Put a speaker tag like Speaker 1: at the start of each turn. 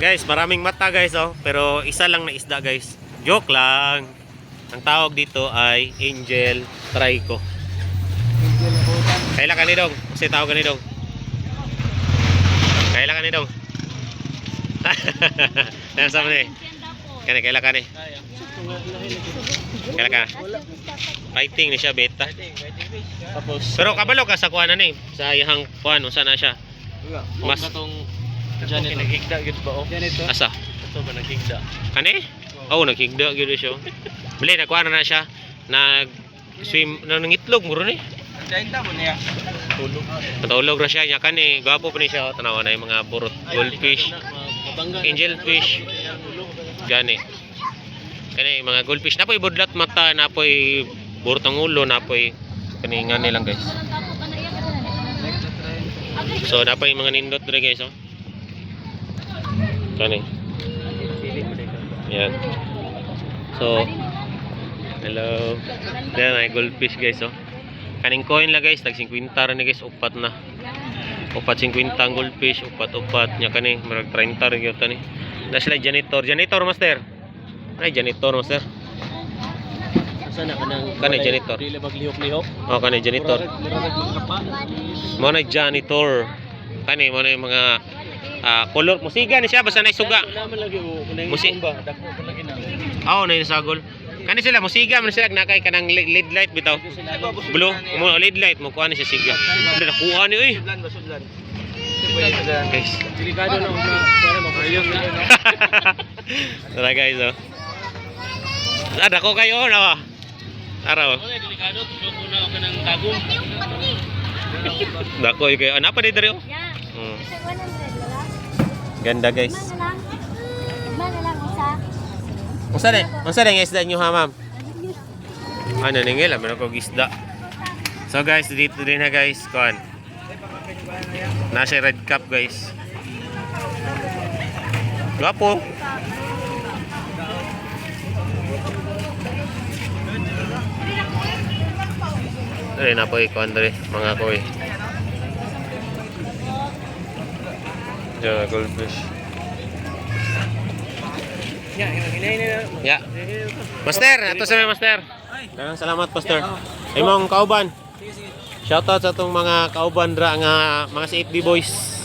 Speaker 1: Guys, maraming mata guys oh, pero isa lang na isda guys. Joke lang. Ang tawag dito ay Angel Trico. Kaila ka ni Dong? Kasi tawag ka ni Dong. Kaila ka ni Dong. Ano sa ni? Kani kaila ka ni? Kaila ka. Fighting ni siya beta. Pero kabalo ka sa kuha na ni. Sa iyang kuha no sana siya. Mas-
Speaker 2: katong janitor. Nagigda gid ba o? Janitor.
Speaker 1: Asa?
Speaker 2: Ito ba nagigda?
Speaker 1: Kani? Oh, naghigda gyud siya. Bali na kuha na na siya. Nag swim na nangitlog muro ni.
Speaker 2: Nagigda mo niya. Tulog.
Speaker 1: Matulog ra siya nya kani. Gwapo pa ni siya tanawa na yung mga burot goldfish, angel fish. Gani. Kani mga goldfish napoy budlat mata napoy burot ang ulo napoy kani nga nilang guys. So napoy mga nindot dre guys oh. Kani. Yan. So Hello. Yan ay goldfish guys oh. Kaning coin lang guys, tag 50 ra ni guys, upat na. Upat 50 ang goldfish, upat-upat nya kani, marag 30 ra gyud tani. Na sila janitor, janitor master. Ay janitor master.
Speaker 2: Asa na kanang
Speaker 1: Kanang janitor.
Speaker 2: Dili maglihok-lihok.
Speaker 1: Oh kani janitor.
Speaker 2: Murag.
Speaker 1: Mo na janitor. Kani mo na mga ah, color musiga ni siya basta na suga. Musi-. Oh, na yung sagol. Kani sila musiga man sila nakay kanang lead light bitaw. Blue, mo lead light mo kuha ni siya siga. Dili nakuha ni oy. Guys.
Speaker 2: Delikado na una para.
Speaker 1: Tara guys, oh. Ada ko kayo na ba? Araw.
Speaker 2: Wala delikado tulo na ka nang tagong.
Speaker 1: Dako kayo. Ano pa di dere? oh?
Speaker 3: Yeah.
Speaker 1: Hmm.
Speaker 3: Isa 100 wala.
Speaker 1: Ganda guys. Unsa ni? Unsa ni isda niyo ha, ma'am? Ano ningil, meron ko isda. So guys, dito din na guys, kuan. Nasa red cup guys. Gwapo. Dali na po ikuan dali, mga koy. Diyan, goldfish.
Speaker 2: Ya.
Speaker 1: Ya. Master, ato sa master. Daghang salamat, Master. Imong kauban. Shoutout sa atong mga kauban dra nga mga 8D boys.